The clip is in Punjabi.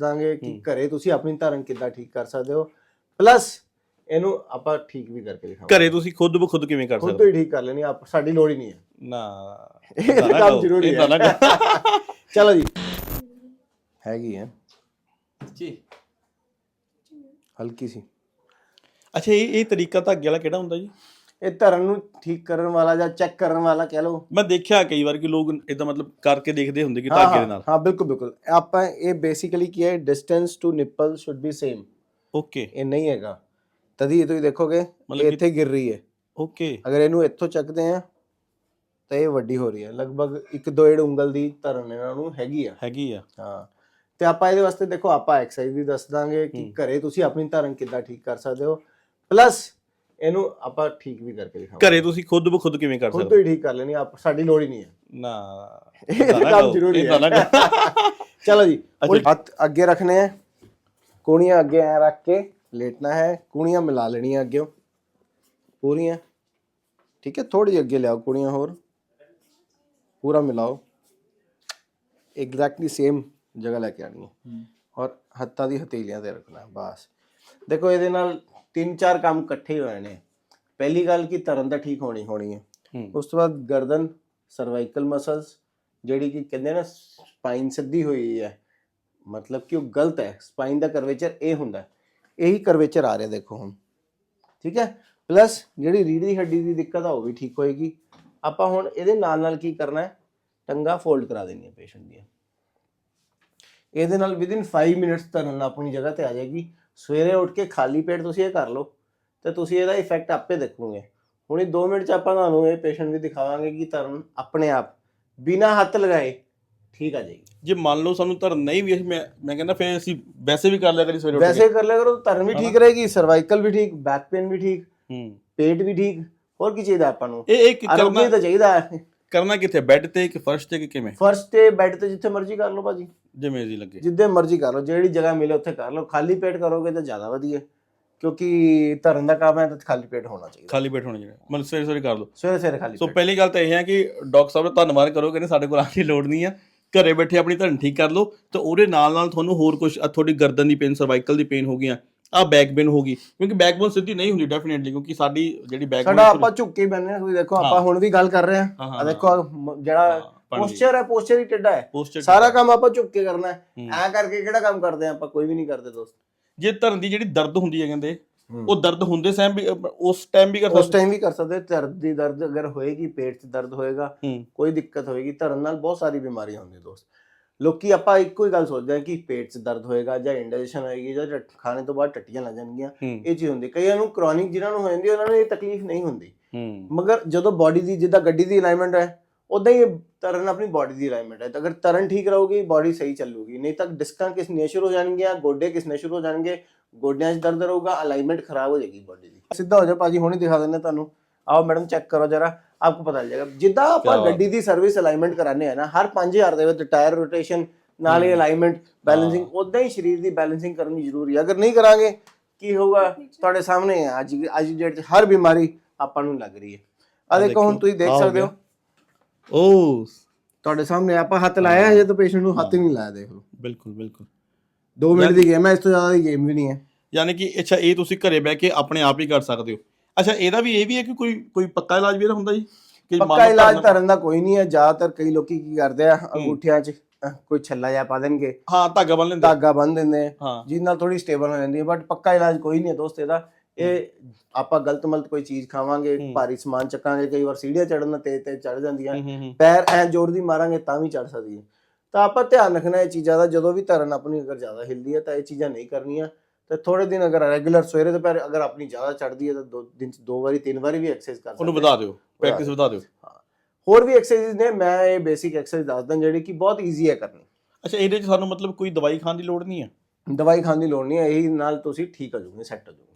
ਦਾਂਗੇ ਕਿ। ਘਰੇ ਤੁਸੀਂ ਆਪਣੀ ਧਰਨ ਕਿੱਦਾਂ ਠੀਕ ਕਰ ਸਕਦੇ ਹੋ। ਪਲੱਸ ਇਹਨੂੰ ਆਪਾਂ ਠੀਕ ਵੀ ਕਰਕੇ ਦਿਖਾਵਾਂਗੇ। ਘਰੇ ਤੁਸੀਂ ਖੁਦ ਬ ਖੁਦ ਕਿਵੇਂ ਕਰ ਖੁਦ ਸਕਦੇ ਤੋਂ ਹੀ? ਠੀਕ ਕਰ ਲੈਣੀ ਆਪ ਸਾਡੀ ਲੋੜ ਹੀ ਨਹੀਂ ਹੈ। ਨਾ। ਇਹ ਕੰਮ ਜ਼ਰੂਰੀ ਹੈ। ਚਲੋ ਜੀ। ਹੈਗੀ ਹੈ। ਜੀ। ਹਲਕੀ ਸੀ। ਅੱਛਾ ਇਹ ਇਹ ਤਰੀਕਾ ਧਾਗੇ ਵਾਲਾ ਕਿਹੜਾ ਹੁੰਦਾ ਜੀ? ਇਹ ਧਰਨ ਨੂੰ ਠੀਕ ਕਰਨ ਵਾਲਾ ਜਾਂ ਚੈੱਕ ਕਰਨ ਵਾਲਾ ਕਹਿ ਲਓ। ਮੈਂ ਦੇਖਿਆ ਕਈ ਵਾਰ ਕਿ ਲੋਕ ਇਦਾਂ ਮਤਲਬ ਕਰਕੇ ਦੇਖਦੇ ਹੁੰਦੇ ਕਿ ਧਾਗੇ ਦੇ ਨਾਲ। ਹਾਂ ਬਿਲਕੁਲ ਬਿਲਕੁਲ। ਆਪਾਂ ਇਹ ਬੇਸਿਕਲੀ ਕੀ ਹੈ distance to nipple should be same okay ਇਹ ਨਹੀਂ ਹੈਗਾ। ਤਦੀ ਇਹ ਤੁਸੀਂ ਦੇਖੋਗੇ ਇਹ ਇੱਥੇ ਗਿਰ ਰਹੀ ਹੈ। ਓਕੇ ਅਗਰ ਇਹਨੂੰ ਇੱਥੋਂ ਚੱਕਦੇ ਆ ਤਾਂ ਇਹ ਵੱਡੀ ਹੋ ਰਹੀ ਹੈ। ਲਗਭਗ 1.5 ਉਂਗਲ ਦੀ ਧਰਨ ਇਹਨਾਂ ਨੂੰ ਹੈਗੀ ਆ। ਹੈਗੀ ਆ। ਹਾਂ। ਤੇ ਆਪਾਂ ਇਹਦੇ ਵਾਸਤੇ ਦੇਖੋ ਆਪਾਂ ਐਕਸਰਸਾਈਜ਼ ਵੀ ਦੱਸ ਦਾਂਗੇ ਕਿ। ਘਰੇ ਤੁਸੀਂ ਆਪਣੀ ਧਰਨ ਕਿੱਦਾਂ ਠੀਕ ਕਰ ਸਕਦੇ ਹੋ। ਪਲੱਸ ਇਹਨੂੰ ਆਪਾਂ ਠੀਕ ਵੀ ਕਰਕੇ ਦਿਖਾਵਾਂਗੇ। ਘਰੇ ਤੁਸੀਂ ਖੁਦ ਬ ਖੁਦ ਕਿਵੇਂ ਕਰ ਖੁਦ ਤੋਂ ਸਕਦੇ? ਹੀ ਠੀਕ ਕਰ ਲੈਣੀ ਆਪ ਸਾਡੀ ਲੋੜ ਹੀ ਨਹੀਂ ਹੈ। ਨਾ ਇਹ ਨਾ ਕੰਮ ਜ਼ਰੂਰੀ ਨਾ ਹੈ ਕਹੋ। ਚਲੋ ਜੀ ਹੱਥ ਅੱਗੇ ਰੱਖਣੇ ਆ। ਕੂਣੀਆਂ ਅੱਗੇ ਐ ਰੱਖ ਕੇ ਲੇਟਣਾ ਹੈ। ਕੂਣੀਆਂ ਮਿਲਾ ਲੈਣੀਆਂ ਅੱਗੇ ਪੂਰੀਆਂ। ਠੀਕ ਹੈ ਥੋੜੀ ਅੱਗੇ ਲਿਆਓ ਕੂਣੀਆਂ ਹੋਰ। ਪੂਰਾ ਮਿਲਾਓ। ਐਗਜ਼ੈਕਟਲੀ ਸੇਮ ਜਗ੍ਹਾ ਲੈ ਕੇ ਆਣੀ ਹੈ। ਔਰ ਹੱਥਾਂ ਦੀ ਹਥੇਲੀਆਂ ਤੇ ਰੱਖਣਾ ਹੈ, ਤਿੰਨ ਚਾਰ ਕੰਮ ਇਕੱਠੇ ਹੋਏ ਨੇ। ਪਹਿਲੀ ਗੱਲ ਕਿ ਤਰਨ ਤਾਂ ਠੀਕ ਹੋਣੀ ਹੋਣੀ ਹੈ। ਉਸ ਤੋਂ ਬਾਅਦ ਗਰਦਨ ਸਰਵਾਈਕਲ ਮਸਲਸ ਜਿਹੜੀ ਕਿ ਕਹਿੰਦੇ ਨਾ ਸਪਾਈਨ ਸਿੱਧੀ ਹੋਈ ਹੈ। ਮਤਲਬ ਕਿ ਉਹ ਗਲਤ ਹੈ। ਸਪਾਈਨ ਦਾ ਕਰਵੇਚਰ ਇਹ ਹੁੰਦਾ। ਇਹੀ ਕਰਵੇਚਰ ਆ ਰਿਹਾ ਦੇਖੋ ਹੁਣ। ਠੀਕ ਹੈ? ਪਲੱਸ ਜਿਹੜੀ ਰੀੜ੍ਹ ਦੀ ਹੱਡੀ ਦੀ ਦਿੱਕਤ ਆ ਉਹ ਵੀ ਠੀਕ ਹੋਏਗੀ। ਆਪਾਂ ਹੁਣ ਇਹਦੇ ਨਾਲ ਨਾਲ ਕੀ ਕਰਨਾ ਹੈ? ਟੰਗਾ ਫੋਲਡ ਕਰਾ ਦੇਣੀ ਹੈ ਪੇਸ਼ੈਂਟ ਦੀਆਂ। ਇਹਦੇ ਨਾਲ ਵਿਦਿਨ 5 ਮਿੰਟਸ ਧਰਨ ਆਪਣੀ ਜਗ੍ਹਾ ਤੇ ਆ ਜਾਏਗੀ। ਸਵੇਰੇ ਉੱਠ ਕੇ ਖਾਲੀ ਪੇਟ ਤੁਸੀਂ ਇਹ ਕਰ ਲਓ ਤੇ ਤੁਸੀਂ ਇਹਦਾ ਇਫੈਕਟ ਆਪੇ ਦੇਖੋਗੇ। ਹੁਣ ਇਹ 2 ਮਿੰਟ ਚ ਆਪਾਂ ਤੁਹਾਨੂੰ ਇਹ ਪੇਸ਼ੈਂਟ ਵੀ ਦਿਖਾਵਾਂਗੇ ਕਿ ਧਰਨ ਆਪਣੇ ਆਪ ਬਿਨਾ ਹੱਥ ਲਗਾਏ ਠੀਕ ਆ ਜਾਏਗੀ ਜੇ ਮੰਨ ਲਓ ਸਾਨੂੰ ਧਰਨ ਨਹੀਂ ਵੀ ਮੈਂ ਮੈਂ ਕਹਿੰਦਾ ਫਿਰ ਅਸੀਂ ਵੈਸੇ ਵੀ ਕਰ ਲਿਆ ਕਰੀ ਸਵੇਰੇ ਉੱਠ ਵੈਸੇ ਕਰ ਲਿਆ ਕਰੋ ਧਰਨ ਵੀ ਠੀਕ ਰਹੇਗੀ ਸਰਵਾਈਕਲ ਵੀ ਠੀਕ ਬੈਕ ਪੇਨ ਵੀ ਠੀਕ ਹੂੰ। ਪੇਟ ਵੀ ਠੀਕ ਹੋਰ ਕੀ ਚਾਹੀਦਾ ਆਪਾਂ ਨੂੰ? ਇਹ ਇਹ ਕੀ ਆਰੋਗਿਆ ਕਰਨਾ ਤਾਂ ਚਾਹੀਦਾ। ਹੈ ਕਰਨਾ ਕਿੱਥੇ? ਬੈੱਡ ਤੇ ਕਿ ਫਰਸ਼ ਤੇ ਕਿ ਕਿਵੇਂ? ਫਰਸਟ ਤੇ ਬੈੱਡ ਤੇ ਜਿੱਥੇ ਮਰਜ਼ੀ ਕਰ ਲਓ ਭਾਜੀ। ਜਿਵੇਂ ਜੀ ਲੱਗੇ। ਜਿੱਦੇ ਮਰਜ਼ੀ ਕਰ ਲਓ ਜਿਹੜੀ ਜਗ੍ਹਾ ਮਿਲੇ ਉੱਥੇ ਕਰ ਲਓ। ਖਾਲੀ ਪੇਟ ਕਰੋਗੇ ਤਾਂ ਜ਼ਿਆਦਾ ਵਧੀਆ ਕਿਉਂਕਿ ਧਰਨ ਦਾ ਕੰਮ ਹੈ ਤਾਂ ਖਾਲੀ ਪੇਟ ਹੋਣਾ ਚਾਹੀਦਾ। ਖਾਲੀ ਬੈਠ ਹੋਣਾ ਜਿਹੜਾ ਮਤਲਬ ਸਵੇਰੇ ਸਵੇਰੇ ਕਰ ਲਓ। ਸਵੇਰੇ ਸਵੇਰੇ ਖਾਲੀ ਸੋ ਪੇਟ। ਪਹਿਲੀ ਗੱਲ ਤਾਂ ਇਹ ਹੈ ਕਿ ਡਾਕਟਰ ਸਾਹਿਬ ਦਾ ਧੰਨਵਾਦ ਕਰੋ ਕਹਿੰਦੇ ਸਾਡੇ ਕੋਲ ਆਉਣ ਦੀ ਲੋੜ ਨਹੀਂ ਆ ਘਰੇ ਬੈਠੇ ਆਪਣੀ ਧਰਨ ਠੀਕ ਕਰ ਲਓ ਤੇ ਉਹਦੇ ਨਾਲ ਨਾਲ ਤੁਹਾਨੂੰ ਹੋਰ ਕੁਝ ਤੁਹਾਡੀ ਗਰਦਨ ਦੀ ਪੇਨ ਸਰਵਾਈਕਲ ਦੀ ਪੇਨ ਹੋ ਗਈਆਂ ਆ ਬੈਕ ਪੇਨ ਹੋ ਗਈ। ਕਿਉਂਕਿ ਬੈਕਬੋਨ ਸਿੱਧੀ ਨਹੀਂ ਹੁੰਦੀ ਡੈਫੀਨਿਟਲੀ ਕਿਉਂਕਿ ਸਾਡੀ ਜਿਹੜੀ ਬੈਕਬੋਨ ਸਾਡਾ ਆਪਾਂ ਝੁੱਕ ਕੇ ਆ ਤੁਸੀਂ ਦੇਖੋ ਆਪਾਂ। ਹੁਣ ਵੀ ਗੱਲ ਕਰ ਰਹੇ ਹਾਂ, ਆ ਦੇਖੋ ਜਿਹੜਾ ਪੋਸਚਰ ਹੈ ਪੋਸਚਰ ਹੀ ਟੇਢਾ ਹੈ। ਸਾਰਾ ਕੰਮ ਆਪਾਂ ਝੁੱਕ ਕੇ ਕਰਨਾ ਹੈ। ਐ ਕਰਕੇ ਕਿਹੜਾ ਕੰਮ ਕਰਦੇ ਆ ਆਪਾਂ? ਕੋਈ ਵੀ ਨਹੀਂ ਕਰਦੇ ਦੋਸਤ। ਜੇ ਧਰਨ ਦੀ ਜਿਹੜੀ ਦਰਦ ਹੁੰਦੀ ਹੈ ਕਹਿੰਦੇ ਉਹ ਦਰਦ ਹੁੰਦੇ ਸੈਮ ਵੀ ਉਸ ਟਾਈਮ ਵੀ ਕਰ ਉਸ ਸਕਦੇ। ਟਾਈਮ ਵੀ ਕਰ ਸਕਦੇ। ਦਰਦ ਦੀ ਦਰਦ ਅਗਰ ਹੋਏਗੀ ਪੇਟ 'ਚ ਦਰਦ ਹੋਏਗਾ ਕੋਈ ਦਿੱਕਤ ਹੋਏਗੀ। ਧਰਨ ਨਾਲ ਬਹੁਤ ਸਾਰੀ ਬਿਮਾਰੀਆਂ ਹੁੰਦੀਆਂ ਦੋਸਤ। ਲੋਕੀ ਆਪਾਂ ਇੱਕੋ ਹੀ ਗੱਲ ਸੋਚਦੇ ਆ ਕਿ ਪੇਟ 'ਚ ਦਰਦ ਹੋਏਗਾ ਜਾਂ ਇੰਡਾਈਜੈਸ਼ਨ ਹੋਏਗੀ ਜਾਂ ਖਾਣੇ ਤੋਂ ਬਾਅਦ ਟੱਟੀਆਂ ਲੱਗ ਜਾਣਗੀਆਂ ਹੂੰ। ਇਹ ਚੀਜ਼ ਹੁੰਦੀ ਕਈਆਂ ਨੂੰ ਕ੍ਰੋਨਿਕ ਜਿਨ੍ਹਾਂ ਨੂੰ ਹੋ ਜਾਂਦੀ ਉਹਨਾਂ ਨੂੰ ਇਹ ਤਕਲੀਫ ਨਹੀਂ ਹੁੰਦੀ। ਹੂੰ। ਮਗਰ ਜਦੋਂ ਬਾਡੀ ਦੀ ਜਿੱਦਾਂ ਗੱਡੀ ਦੀ ਅਲਾਈਨਮੈਂਟ ਹੈ ਉਦਾਂ ਹੀ ਇਹ ਤਰਨ ਆਪਣੀ ਬਾਡੀ ਦੀ ਅਲਾਈਨਮੈਂਟ ਹੈ। ਤਾਂ ਅਗਰ ਤਰਨ ਠੀਕ ਰਹੂਗੀ ਬਾਡੀ ਸਹੀ ਚੱਲੂਗੀ। ਨਹੀਂ ਤਾਂ ਡਿਸਕਾਂ ਕਿਸਨੇ ਸ਼ੁਰੂ ਹੋ ਜਾਣਗੀਆਂ ਗੋਡੇ ਕਿਸਨੇ ਸ਼ੁਰੂ ਹੋ ਜਾਣਗੇ ਗੋਡਿਆਂ 'ਚ ਦਰਦ ਰਹੂਗਾ ਅਲਾਈਨਮੈਂਟ ਖਰਾਬ ਹੋ ਜਾਏਗੀ ਬਾਡੀ ਦੀ। ਸਿੱਧਾ ਹੋ ਜਾ ਭਾਜੀ ਹੁਣੇ ਦਿਖਾ ਦਿੰਦੇ ਤੁਹਾਨੂੰ। ਆਓ ਮੈਡਮ ਚੈੱਕ ਕਰੋ ਜਰਾ ਆਪਕੋ ਪਤਾ ਲੱਗ ਜਾਏਗਾ। ਜਿੱਦਾਂ ਆਪਾਂ। ਗੱਡੀ ਦੀ ਸਰਵਿਸ ਅਲਾਈਨਮੈਂਟ ਕਰਾਣੇ ਆ ਨਾ ਹਰ 5000 ਦੇ ਵਿੱਚ ਟਾਇਰ ਰੋਟੇਸ਼ਨ ਨਾਲ ਹੀ ਅਲਾਈਨਮੈਂਟ ਬੈਲੈਂਸਿੰਗ ਉਦਾਂ ਹੀ ਸਰੀਰ ਦੀ ਬੈਲੈਂਸਿੰਗ ਕਰਨੀ ਜ਼ਰੂਰੀ ਹੈ। ਅਗਰ ਨਹੀਂ ਕਰਾਂਗੇ ਕੀ ਹੋਊਗਾ? ਤੁਹਾਡੇ ਸਾਹਮਣੇ ਹੈ। ਅੱਜ ਅੱਜ ਦੀ ਡੇਟ 'ਚ ਹਰ ਬਿਮਾਰੀ ਆਪਾਂ ਨੂੰ ਲੱਗ ਰਹੀ ਹੈ। ਆ ਦੇਖੋ ਹੁਣ ਤੁਸੀਂ ਦੇਖ ਹੋ ਸਕਦੇ ਹੋ। ਓ ਤੁਹਾਡੇ ਸਾਹਮਣੇ ਆਪਾਂ ਹੱਥ ਲਾਇਆ ਹਜੇ ਤਾਂ ਪੇਸ਼ੈਂਟ ਨੂੰ ਹੱਥ ਹੀ ਨਹੀਂ ਲਾਇਆ ਦੇਖ ਲਓ। ਬਿਲਕੁਲ ਬਿਲਕੁਲ। 2 ਮਿੰਟ ਦੀ ਗੇਮ ਹੈ ਇਸ ਤੋਂ ਜ਼ਿਆਦਾ ਦੀ ਗੇਮ ਵੀ ਨਹੀਂ ਹੈ। ਯਾਨੀ ਕਿ ਅੱਛਾ ਇਹ ਤੁਸੀਂ ਘਰੇ ਬਹਿ ਕੇ ਆਪਣੇ ਆਪ ਹੀ ਕਰ ਸਕਦੇ ਹੋ। ਅੱਛਾ ਇਹਦਾ ਵੀ ਇਹ ਵੀ ਹੈ ਕਿ ਕੋਈ ਕੋਈ ਪੱਕਾ ਇਲਾਜ ਵੀ ਇਹਦਾ ਹੁੰਦਾ ਜੀ? ਕਿ ਪੱਕਾ ਇਲਾਜ ਧਰਨਾ- ਦਾ ਕੋਈ ਨਹੀਂ ਹੈ ਜ਼ਿਆਦਾਤਰ ਕਈ ਲੋਕੀ ਕੀ ਕਰਦੇ ਆ ਅੰਗੂਠਿਆਂ 'ਚ ਕੋਈ ਛੱਲਾ ਜਿਹਾ ਪਾ ਦੇਣਗੇ। ਹਾਂ ਧਾਗਾ ਬੰਨ ਲੈਂਦੇ ਧਾਗਾ ਬੰਨ ਦਿੰਦੇ ਜਿਹਦੇ ਨਾਲ ਥੋੜੀ ਸਟੇਬਲ ਹੋ ਜਾਂਦੀ ਹੈ ਬਟ ਪੱਕਾ ਇਲਾਜ ਕੋਈ ਨਹੀਂ ਹੈ ਦੋਸਤ ਇਹਦਾ। ਇਹ ਆਪਾਂ ਗਲਤ ਮਲਤ ਕੋਈ ਚੀਜ਼ ਖਾਵਾਂਗੇ। ਭਾਰੀ ਸਮਾਨ ਚੱਕਾਂਗੇ ਕਈ ਵਾਰ ਸੀੜੀਆਂ ਚੜਨ ਤੇ ਤੇ ਚੜ ਜਾਂਦੀਆਂ। ਪੈਰ ਐ ਜ਼ੋਰ ਦੀ ਮਾਰਾਂਗੇ ਤਾਂ ਵੀ ਚੜ ਸਕਦੀ ਹੈ। ਤਾਂ ਆਪਾਂ ਧਿਆਨ ਰੱਖਣਾ ਇਹ ਚੀਜ਼ਾਂ ਦਾ ਜਦੋਂ ਵੀ ਧਰਨ ਆਪਣੀ ਅਗਰ ਜ਼ਿਆਦਾ ਹਿਲਦੀ ਹੈ ਤਾਂ ਇਹ ਚੀਜ਼ਾਂ ਨਹੀਂ ਕਰਨੀਆਂ। ਤੇ ਥੋੜੇ ਦਿਨ ਅਗਰ ਰੈਗੂਲਰ ਸਵੇਰੇ ਦੁਪਹਿਰ ਅਗਰ ਆਪਣੀ ਜ਼ਿਆਦਾ ਚੜਦੀ ਹੈ ਤਾਂ ਦੋ ਦਿਨ ਚ ਦੋ ਵਾਰੀ ਤਿੰਨ ਵਾਰੀ ਵੀ ਐਕਸਰਸਾਈਜ਼ ਕਰ ਉਹਨੂੰ ਸਕਦੇ ਹਾਂ। ਵਧਾ ਦਿਓ ਪ੍ਰੈਕਟਿਸ ਵਧਾ ਦਿਓ। ਹੋਰ ਵੀ ਐਕਸਰਸਾਈਜ਼ ਨੇ ਮੈਂ ਇਹ ਬੇਸਿਕ ਐਕਸਰਸਾਈਜ਼ ਦੱਸਦਾ ਜਿਹੜੀ ਕਿ ਬਹੁਤ ਈਜ਼ੀ ਹੈ ਕਰਨੀ। ਅੱਛਾ ਇਹਦੇ ਚ ਸਾਨੂੰ ਮਤਲਬ ਕੋਈ ਦਵਾਈ ਖਾਣ ਦੀ ਲੋੜ ਨਹੀਂ ਹੈ? ਦਵਾਈ ਖਾਣ ਦੀ ਲੋੜ ਨਹੀਂ ਹੈ ਇਹੀ ਨਾਲ ਤੁਸੀਂ ਠੀਕ ਹੋ ਜਾਓਗੇ ਸੈੱਟ ਹੋ ਜਾਓਗੇ।